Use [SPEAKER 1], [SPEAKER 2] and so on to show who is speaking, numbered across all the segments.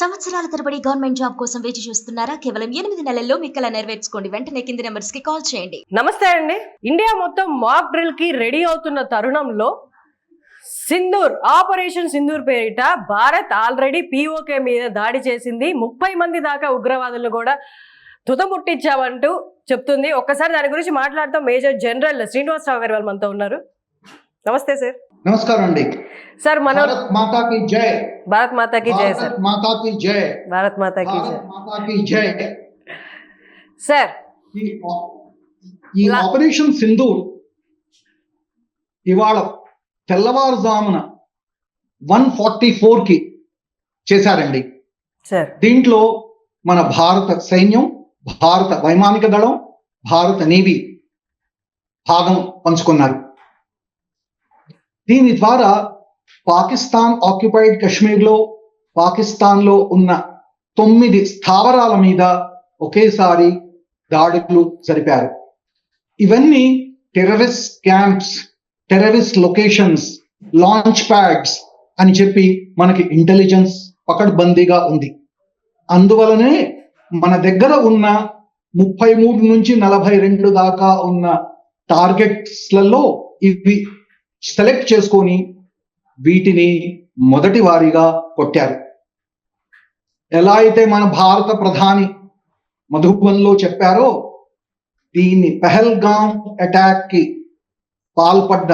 [SPEAKER 1] సంవత్సరాల తరబడి government job కోసం వేచి చూస్తున్నారా? కేవలం ఎనిమిది నెలల్లో మీ నెరవేర్చుకోండి. వెంటనే కింది నెంబర్స్కి కాల్ చేయండి.
[SPEAKER 2] నమస్తే అండి. ఇండియా మొత్తం మాక్ డ్రిల్కి రెడీ అవుతున్న తరుణంలో సింధూర్ ఆపరేషన్ సింధూర్ పేరిట భారత్ ఆల్రెడీ పీఓకే మీద దాడి చేసింది. ముప్పై మంది దాకా ఉగ్రవాదులు కూడా తుదముట్టించామంటూ చెప్తుంది. ఒక్కసారి దాని గురించి మాట్లాడతాం. మేజర్ జనరల్ శ్రీనివాసరావు గారు వాళ్ళు మనతో ఉన్నారు. నమస్తే సార్.
[SPEAKER 3] నమస్కారం అండి.
[SPEAKER 2] సార్ మన
[SPEAKER 3] భారత్ మాతాకి జై.
[SPEAKER 2] భారత్ మాతాకి జై సార్.
[SPEAKER 3] మాతాకి జై.
[SPEAKER 2] భారత్ మాతాకి జై.
[SPEAKER 3] మాతాకి జై.
[SPEAKER 2] సార్
[SPEAKER 3] ఈ ఆపరేషన్ సింధూర్ ఇవాళ తెల్లవారుజామున వన్ ఫార్టీ ఫోర్కి చేశారండి.
[SPEAKER 2] సార్.
[SPEAKER 3] దీంట్లో మన భారత సైన్యం భారత వైమానిక దళం భారత నేవీ భాగం పంచుకున్నారు. దీని ద్వారా పాకిస్తాన్ ఆక్యుపైడ్ కశ్మీర్లో పాకిస్తాన్లో ఉన్న తొమ్మిది స్థావరాల మీద ఒకేసారి దాడులు జరిపారు. ఇవన్నీ terrorist camps terrorist locations launch pads అని చెప్పి మనకి ఇంటెలిజెన్స్ పకడ్బందీగా ఉంది. అందువలనే మన దగ్గర ఉన్న ముప్పై మూడు నుంచి నలభై రెండు దాకా ఉన్న టార్గెట్స్లలో ఇవి సెలెక్ట్ చేసుకొని వీటిని మొదటి వారిగా కొట్టారు. ఎలా అయితే మన భారత ప్రధాని మధుబన్లో చెప్పారో దీన్ని పెహల్గాం అటాక్కి పాల్పడ్డ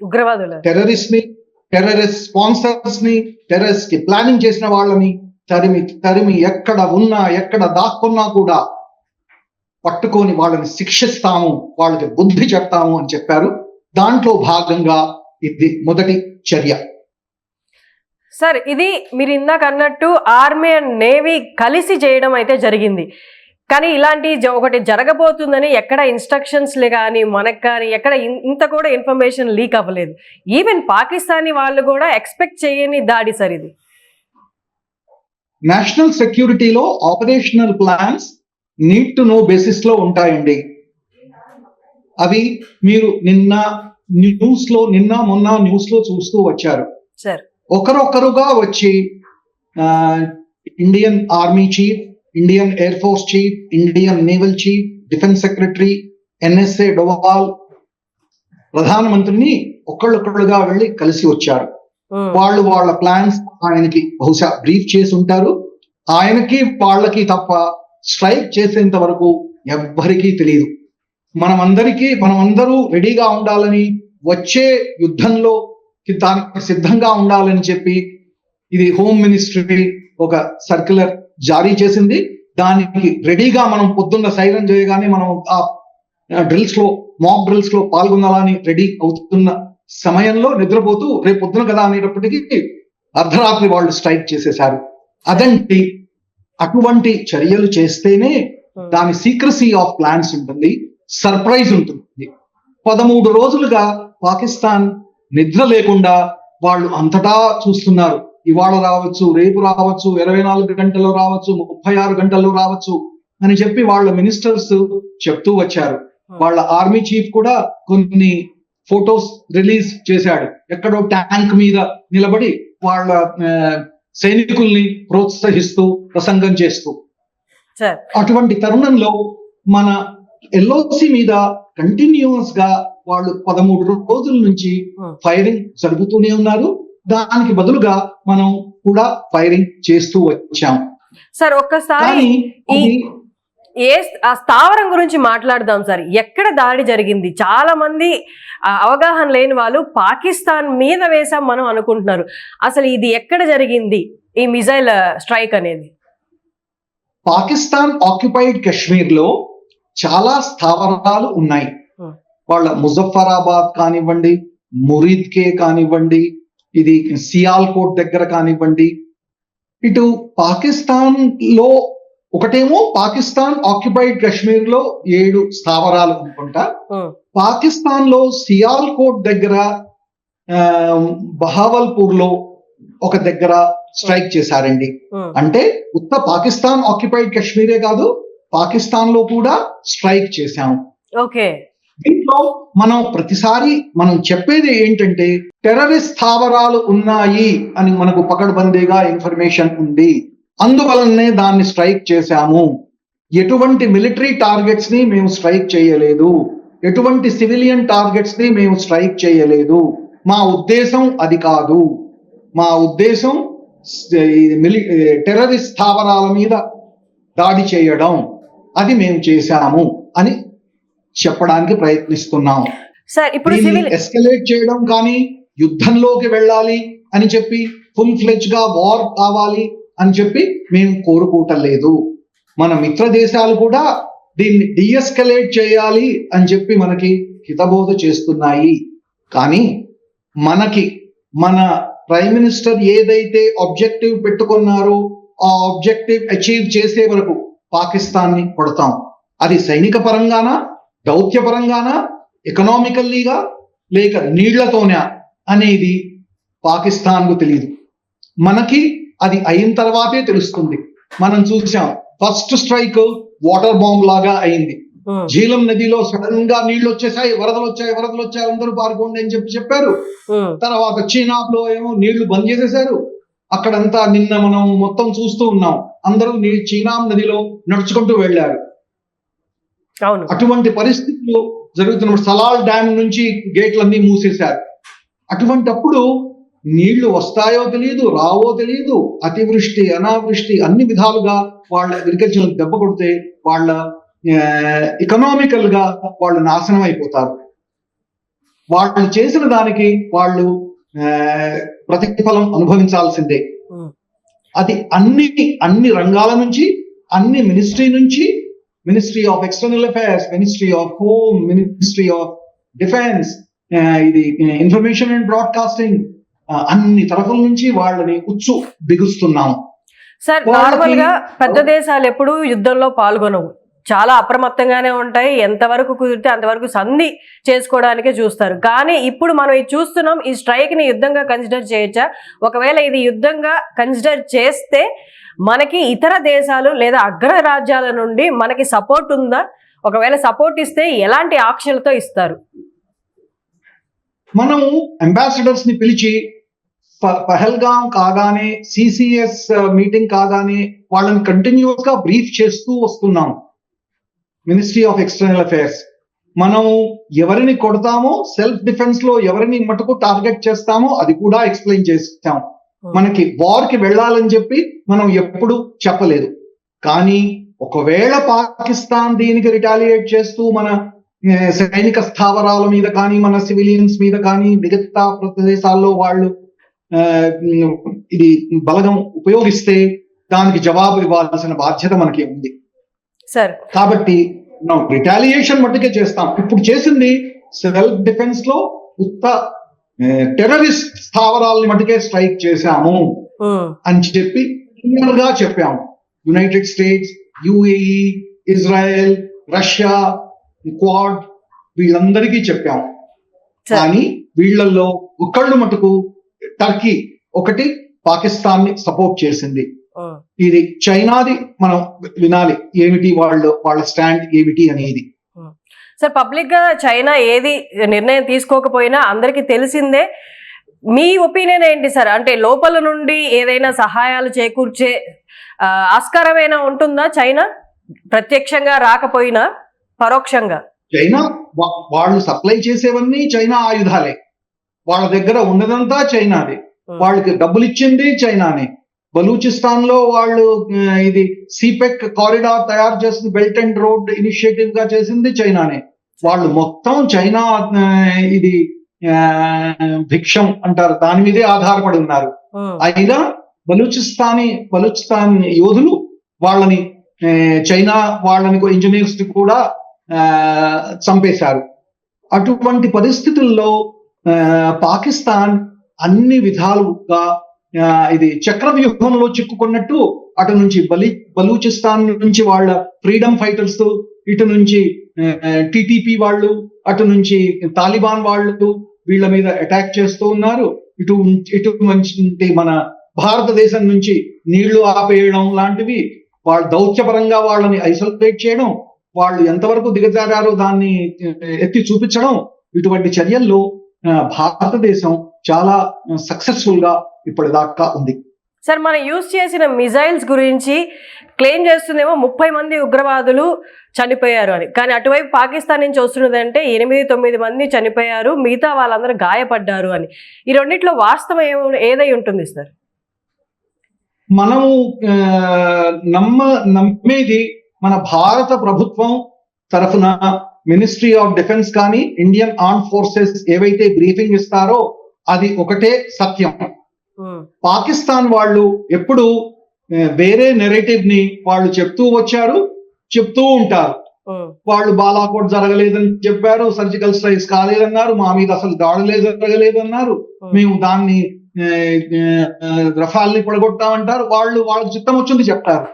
[SPEAKER 2] ఉగ్రవాదులు.
[SPEAKER 3] టెర్రరిస్ట్ని టెర్రరిస్ట్ స్పాన్సర్స్ని టెర్రరిస్ట్కి ప్లానింగ్ చేసిన వాళ్ళని తరిమి తరిమి ఎక్కడ ఉన్నా ఎక్కడ దాక్కున్నా కూడా పట్టుకొని వాళ్ళని శిక్షిస్తాము వాళ్ళకి బుద్ధి చెప్తాము అని చెప్పారు. దాంట్లో భాగంగా ఇది మొదటి చర్య.
[SPEAKER 2] సార్ ఇది మీరు ఇందాక అన్నట్టు ఆర్మీ అండ్ నేవీ కలిసి చేయడం అయితే జరిగింది. కానీ ఇలాంటి ఒకటి జరగబోతుందని ఎక్కడ ఇన్స్ట్రక్షన్స్ కానీ మనకు కానీ ఎక్కడ ఇంత కూడా ఇన్ఫర్మేషన్ లీక్ అవ్వలేదు. ఈవెన్ పాకిస్తానీ వాళ్ళు కూడా ఎక్స్పెక్ట్ చేయని దాడి సార్ ఇది.
[SPEAKER 3] National సెక్యూరిటీలో operational plans need to know బేసిస్లో ఉంటాయండి. అవి మీరు నిన్న న్యూస్లో నిన్న మొన్న న్యూస్లో చూస్తూ వచ్చారు. ఒకరొకరుగా వచ్చి Indian army chief Indian air force chief Indian naval chief defence secretary NSA Doval ప్రధానమంత్రిని ఒకళ్ళొకళ్ళుగా వెళ్ళి కలిసి వచ్చారు. వాళ్ళు వాళ్ళ ప్లాన్స్ ఆయనకి బహుశా బ్రీఫ్ చేసి ఉంటారు. ఆయనకి వాళ్ళకి తప్ప స్ట్రైక్ చేసేంత వరకు ఎవ్వరికీ తెలియదు మనమందరికీ మనమందరూ రెడీగా ఉండాలని వచ్చే యుద్ధంలో దానికి సిద్ధంగా ఉండాలని చెప్పి ఇది హోమ్ మినిస్ట్రీ ఒక సర్క్యులర్ జారీ చేసింది. దానికి రెడీగా మనం పొద్దున్న సైరన్ చేయగానే మనం ఆ డ్రిల్స్లో మాక్ డ్రిల్స్లో పాల్గొనాలని రెడీ అవుతున్న సమయంలో నిద్రపోతూ రేపు పొద్దున కదా అనేటప్పటికీ అర్ధరాత్రి వాళ్ళు స్ట్రైక్ చేసేశారు. అదంటి అటువంటి చర్యలు చేస్తేనే దాని సీక్రసీ ఆఫ్ ప్లాన్స్ ఉంటుంది. సర్ప్రైజ్ ఉంటుంది. పదమూడు రోజులుగా పాకిస్తాన్ నిద్ర లేకుండా వాళ్ళు అంతటా చూస్తున్నారు. ఇవాళ రావచ్చు రేపు రావచ్చు ఇరవై నాలుగు గంటల్లో రావచ్చు ముప్పై ఆరు గంటల్లో రావచ్చు అని చెప్పి వాళ్ళ మినిస్టర్స్ చెప్తూ వచ్చారు. వాళ్ళ ఆర్మీ చీఫ్ కూడా కొన్ని ఫొటోస్ రిలీజ్ చేశాడు. ఎక్కడో ట్యాంక్ మీద నిలబడి వాళ్ళ సైనికుల్ని ప్రోత్సహిస్తూ ప్రసంగం చేస్తూ. అటువంటి తరుణంలో మన ఎల్ఓసి మీద కంటిన్యూస్గా వాళ్ళు పదమూడు రోజుల నుంచి. ఫైరింగ్ జరుపుతూనే ఉన్నారు. దానికి బదులుగా మనం కూడా ఫైరింగ్ చేస్తూ వచ్చాం.
[SPEAKER 2] సార్ ఒక్కసారి ఏ స్థావరం గురించి మాట్లాడదాం సార్. ఎక్కడ దాడి జరిగింది? చాలా మంది అవగాహన లేని వాళ్ళు పాకిస్తాన్ మీద వేసాం మనం అనుకుంటున్నారు. అసలు ఇది ఎక్కడ జరిగింది? ఈ మిజైల్ స్ట్రైక్ అనేది.
[SPEAKER 3] పాకిస్తాన్ ఆక్యుపైడ్ కశ్మీర్లో చాలా స్థావరాలు ఉన్నాయి. వాళ్ళ ముజఫరాబాద్ కానివ్వండి మురీద్ కే కానివ్వండి ఇది సియాల్కోట్ దగ్గర కానివ్వండి. ఇటు పాకిస్తాన్లో ఒకటేమో పాకిస్తాన్ ఆక్యుపైడ్ కశ్మీర్లో ఏడు స్థావరాలు అనుకుంటా. పాకిస్తాన్లో సియాల్కోట్ దగ్గర బహావల్పూర్లో ఒక దగ్గర స్ట్రైక్ చేశారండి. అంటే ఉత్త పాకిస్తాన్ ఆక్యుపైడ్ కశ్మీరే కాదు పాకిస్తాన్లో కూడా స్ట్రైక్ చేశాము
[SPEAKER 2] ఓకే.
[SPEAKER 3] దీంట్లో మనం ప్రతిసారి మనం చెప్పేది ఏంటంటే టెర్రరిస్ట్ స్థావరాలు ఉన్నాయి అని మనకు పకడ్బందీగా ఇన్ఫర్మేషన్ ఉంది. అందువలనే దాన్ని స్ట్రైక్ చేశాము. ఎటువంటి మిలిటరీ టార్గెట్స్ని మేము స్ట్రైక్ చేయలేదు. ఎటువంటి సివిలియన్ టార్గెట్స్ని మేము స్ట్రైక్ చేయలేదు. మా ఉద్దేశం అది కాదు. మా ఉద్దేశం టెర్రరిస్ట్ స్థావరాల మీద దాడి చేయడం. అది మేము చేశాము అని చెప్పడానికి ప్రయత్నిస్తున్నాం.
[SPEAKER 2] సార్ ఇప్పుడు
[SPEAKER 3] ఎస్కలేట్ చేయడం కానీ యుద్ధంలోకి వెళ్ళాలి అని చెప్పి ఫుల్ ఫ్లెజ్గా వార్ కావాలి అని చెప్పి మేము కోరుకోవటం లేదు. మన మిత్ర దేశాలు కూడా దీన్ని డిఎస్కలేట్ చేయాలి అని చెప్పి మనకి హితబోధ చేస్తున్నాయి. కానీ మనకి మన ప్రైమ్ మినిస్టర్ ఏదైతే ఆబ్జెక్టివ్ పెట్టుకున్నారో ఆ ఆబ్జెక్టివ్ అచీవ్ చేసే వరకు పాకిస్తాన్ని కొడతాం. అది సైనిక పరంగానా దౌత్య పరంగానా ఎకనామికల్లీగా లేక నీళ్ళతోనే అనేది పాకిస్తాన్కు తెలియదు మనకి అది అయిన తర్వాతే తెలుస్తుంది. మనం చూసాం ఫస్ట్ స్ట్రైక్ వాటర్ బాంబ్ లాగా అయింది. జీలం నదిలో సడన్గా నీళ్ళు వచ్చేసాయి వరదలు వచ్చాయి వరదలు వచ్చాయి అందరూ పారుకోండి అని చెప్పి చెప్పారు. తర్వాత చీనాలో ఏమో నీళ్ళు బంద్ చేసేశారు. అక్కడంతా నిన్న మనం మొత్తం చూస్తూ ఉన్నాం. అందరూ నీ చీనా నదిలో నడుచుకుంటూ వెళ్ళారు. అటువంటి పరిస్థితులు జరుగుతున్నప్పుడు సలాల్ డ్యామ్ నుంచి గేట్లన్నీ మూసేశారు. అటువంటప్పుడు నీళ్ళు వస్తాయో తెలియదు రావో తెలియదు అతివృష్టి అనావృష్టి అన్ని విధాలుగా వాళ్ళ అగ్రికల్చర్ దెబ్బ కొడితే వాళ్ళ ఎకనామికల్గా వాళ్ళు నాశనం అయిపోతారు. వాళ్ళు చేసిన దానికి వాళ్ళు ప్రతిఫలం అనుభవించాల్సిందే. అది అన్ని అన్ని రంగాల నుంచి అన్ని మినిస్ట్రీ నుంచి ministry of external affairs ministry of home ministry of defence ఇది ఇన్ఫర్మేషన్ అండ్ బ్రాడ్కాస్టింగ్ అన్ని తరఫుల నుంచి వాళ్ళని ఉచ్చు బిగుస్తున్నాం
[SPEAKER 2] సార్ నార్మల్గా పెద్ద దేశాలు ఎప్పుడూ యుద్ధంలో పాల్గొనవు. చాలా అప్రమత్తంగానే ఉంటాయి. ఎంతవరకు కుదిరితే అంతవరకు సంధి చేసుకోవడానికే చూస్తారు. కానీ ఇప్పుడు మనం ఇది చూస్తున్నాం. ఈ స్ట్రైక్ని యుద్ధంగా కన్సిడర్ చేయొచ్చా? ఒకవేళ ఇది యుద్ధంగా కన్సిడర్ చేస్తే మనకి ఇతర దేశాలు లేదా అగ్ర రాజ్యాల నుండి మనకి సపోర్ట్ ఉందా? ఒకవేళ సపోర్ట్ ఇస్తే ఎలాంటి ఆంక్షలతో ఇస్తారు?
[SPEAKER 3] మనము అంబాసిడర్స్ని పిలిచి ప- పహల్గాం కాగానే సిసిఎస్ మీటింగ్ uh, కాగానే వాళ్ళని కంటిన్యూస్గా బ్రీఫ్ చేస్తూ వస్తున్నాం. మినిస్ట్రీ ఆఫ్ ఎక్స్టర్నల్ అఫైర్స్ మనం ఎవరిని కొడతామో సెల్ఫ్ డిఫెన్స్లో ఎవరిని మటుకు టార్గెట్ చేస్తామో అది కూడా ఎక్స్ప్లెయిన్ చేస్తాం. మనకి వార్కి వెళ్ళాలని చెప్పి మనం ఎప్పుడు చెప్పలేదు. కానీ ఒకవేళ పాకిస్తాన్ దీనికి రిటాలియేట్ చేస్తూ మన సైనిక స్థావరాల మీద కానీ మన సివిలియన్స్ మీద కానీ మిగతా ప్రదేశాల్లో వాళ్ళు ఇది బలగం ఉపయోగిస్తే దానికి జవాబు ఇవ్వాల్సిన బాధ్యత మనకి ఉంది.
[SPEAKER 2] సార్.
[SPEAKER 3] కాబట్టి రిటాలియేషన్ మట్టుకే చేస్తాం. ఇప్పుడు చేసింది సెల్ఫ్ డిఫెన్స్లో ఉత్త టెర్రరిస్ట్ స్థావరాలని మట్టుకే స్ట్రైక్ చేశాము అని చెప్పి గా చెప్పాము. United States UAE Israel Russia Quad వీళ్ళందరికీ చెప్పాము. కానీ వీళ్ళల్లో ఒకళ్ళు మటుకు టర్కీ ఒకటి పాకిస్తాన్ని సపోర్ట్ చేసింది. ఇది చైనాది మనం వినాలి ఏమిటి వాళ్ళు వాళ్ళ స్టాండ్ ఏమిటి అనేది.
[SPEAKER 2] సార్ పబ్లిక్గా చైనా ఏది నిర్ణయం తీసుకోకపోయినా అందరికీ తెలిసిందే మీ ఒపీనియన్ ఏంటి సార్? అంటే లోపల నుండి ఏదైనా సహాయాలు చేకూర్చే ఆ, ఆస్కారం ఏమైనా ఉంటుందా చైనా? ప్రత్యక్షంగా రాకపోయినా పరోక్షంగా?
[SPEAKER 3] చైనా వాళ్ళు సప్లై చేసేవన్నీ చైనా ఆయుధాలే. వాళ్ళ దగ్గర ఉన్నదంతా చైనాదే. వాళ్ళకి డబ్బులు ఇచ్చింది చైనానే. బలూచిస్తాన్లో వాళ్ళు ఇది సిపెక్ కారిడార్ తయారు చేసింది బెల్ట్ అండ్ రోడ్ ఇనిషియేటివ్గా చేసింది చైనానే. వాళ్ళు మొత్తం చైనా ఇది భిక్షం అంటారు. దాని మీదే ఆధారపడి ఉన్నారు. అయినా బలూచిస్తానీ బలూచిస్తాన్ యోధులు వాళ్ళని చైనా వాళ్ళని ఇంజనీర్స్ కూడా చంపేశారు. అటువంటి పరిస్థితుల్లో పాకిస్తాన్ అన్ని విధాలుగా ఇది చక్రవ్యూహంలో చిక్కుకున్నట్టు అటు నుంచి బలి బలూచిస్తాన్ నుంచి వాళ్ళ ఫ్రీడమ్ ఫైటర్స్ ఇటు నుంచి టిటిపి వాళ్ళు అటు నుంచి తాలిబాన్ వాళ్ళు వీళ్ళ మీద అటాక్ చేస్తూ ఉన్నారు. ఇటు ఇటు నుంచి మన భారతదేశం నుంచి నీళ్ళు ఆపేయడం లాంటివి వాళ్ళ దౌత్యపరంగా వాళ్ళని ఐసోలేట్ చేయడం వాళ్ళు ఎంతవరకు దిగజారారో దాన్ని ఎత్తి చూపించడం ఇటువంటి చర్యల్లో భారతదేశం చాలా సక్సెస్ఫుల్గా ఇప్పటిదాకా ఉంది.
[SPEAKER 2] సార్ మనం యూజ్ చేసిన మిజైల్స్ గురించి క్లెయిమ్ చేస్తుందేమో ముప్పై మంది ఉగ్రవాదులు చనిపోయారు అని. కానీ అటువైపు పాకిస్తాన్ నుంచి వస్తున్నదంటే ఎనిమిది తొమ్మిది మంది చనిపోయారు మిగతా వాళ్ళందరూ గాయపడ్డారు అని. ఈ రెండిట్లో వాస్తవం ఏదై ఉంటుంది సార్?
[SPEAKER 3] మనము నమ్మ నమ్మేది మన భారత ప్రభుత్వం తరఫున మినిస్ట్రీ ఆఫ్ డిఫెన్స్ కానీ ఇండియన్ ఆర్మ్ ఫోర్సెస్ ఏవైతే బ్రీఫింగ్ ఇస్తారో అది ఒకటే సత్యం. పాకిస్తాన్ వాళ్ళు ఎప్పుడు వేరే నెరేటివ్ని వాళ్ళు చెప్తూ వచ్చారు చెప్తూ ఉంటారు. వాళ్ళు బాలాకోట్ జరగలేదని చెప్పారు సర్జికల్ స్ట్రైక్స్ కాలేదన్నారు మా మీద అసలు దాడులే జరగలేదన్నారు. మేము దాన్ని రఫాల్ని పడగొట్టామంటారు. వాళ్ళు వాళ్ళకి చిత్తం వచ్చింది చెప్తారు.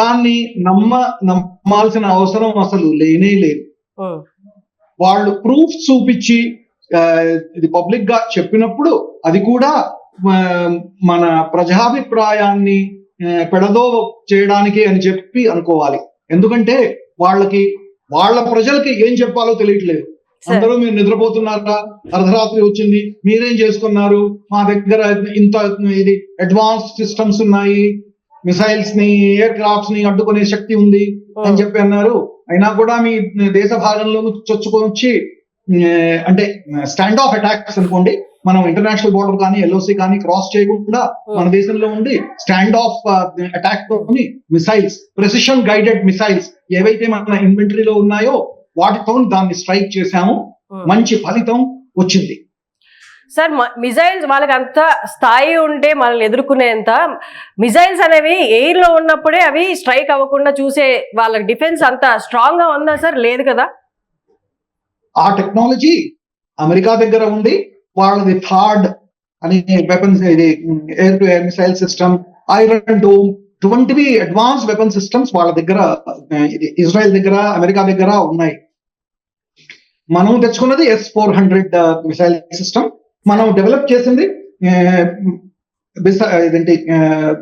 [SPEAKER 3] దాన్ని నమ్మ నమ్మాల్సిన అవసరం అసలు లేనే లేదు. వాళ్ళు ప్రూఫ్ చూపించి ఇది పబ్లిక్గా చెప్పినప్పుడు అది కూడా మన ప్రజాభిప్రాయాన్ని పెడదో చేయడానికి అని చెప్పి అనుకోవాలి. ఎందుకంటే వాళ్ళకి వాళ్ళ ప్రజలకి ఏం చెప్పాలో తెలియట్లేదు. అందరూ మీరు నిద్రపోతున్నారా? అర్ధరాత్రి వచ్చింది మీరేం చేసుకున్నారు? మా దగ్గర ఇంత ఇది అడ్వాన్స్ సిస్టమ్స్ ఉన్నాయి మిసైల్స్ని ఎయిర్ క్రాఫ్ట్స్ని అడ్డుకునే శక్తి ఉంది అని చెప్పి అన్నారు. అయినా కూడా మీ దేశ భాగంలో చొచ్చుకొని వచ్చి అంటే స్టాండ్ ఆఫ్ అటాక్స్ అనుకోండి మనం ఇంటర్నేషనల్ బోర్డర్ కానీ ఎల్ఓసి కానీ క్రాస్ చేయకుండా మన దేశంలో ఉండి స్టాండ్ ఆఫ్ అటాక్ తోని మిసైల్స్ ప్రెసిషన్ గైడెడ్ మిసైల్స్ ఏవైతే మన ఇన్వెంటరీలో ఉన్నాయో వాటితో దాన్ని స్ట్రైక్ చేశాము. మంచి ఫలితం వచ్చింది.
[SPEAKER 2] సార్ మిజైల్స్ వాళ్ళకి అంత స్థాయి ఉంటే మనల్ని ఎదుర్కొనేంత మిజైల్స్ అనేవి ఎయిర్లో ఉన్నప్పుడే అవి స్ట్రైక్ అవ్వకుండా చూసే వాళ్ళ డిఫెన్స్ అంత స్ట్రాంగ్గా ఉందా సార్ లేదు కదా?
[SPEAKER 3] ఆ టెక్నాలజీ అమెరికా దగ్గర ఉంది. వాళ్ళది థర్డ్ అని వెపన్స్ ఇది air to air missile system iron dome ఇటువంటివి అడ్వాన్స్ వెపన్ సిస్టమ్స్ వాళ్ళ దగ్గర ఇజ్రాయెల్ దగ్గర అమెరికా దగ్గర ఉన్నాయి. మనం తెచ్చుకున్నది S four hundred missile system. మనం డెవలప్ చేసింది ఇదేంటి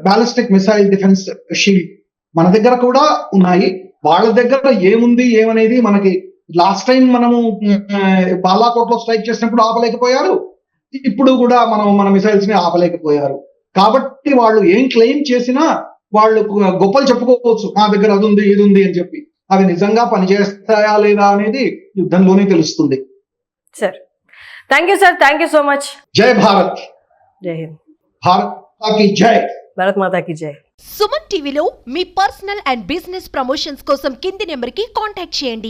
[SPEAKER 3] బాలిస్టిక్ మిసైల్ డిఫెన్స్ షీల్డ్. మన దగ్గర కూడా ఉన్నాయి. వాళ్ళ దగ్గర ఏముంది ఏమనేది మనకి లాస్ట్ టైం మనము ఆ, బాలాకోట్లో స్ట్రైక్ చేసినప్పుడు ఆపలేకపోయారు. ఇప్పుడు కూడా మనం మన మిసైల్స్ని ఆపలేకపోయారు. కాబట్టి వాళ్ళు ఏం క్లెయిమ్ చేసినా వాళ్ళు గొప్పలు చెప్పుకోవచ్చు. మా దగ్గర అది ఉంది ఇది ఉంది అని చెప్పి. అవి నిజంగా పనిచేస్తాయా లేదా అనేది యుద్ధంలోనే తెలుస్తుంది.
[SPEAKER 2] Sir thank you sir thank you so much
[SPEAKER 3] జై భారత్.
[SPEAKER 2] జై హింద్.
[SPEAKER 3] భారత్కి జై.
[SPEAKER 2] భరత్ మాతాకి జై.
[SPEAKER 4] సుమన్ టీవీలో మీ పర్సనల్ అండ్ బిజినెస్ ప్రమోషన్స్ కోసం కింది నెంబర్కి కాంటాక్ట్ చేయండి.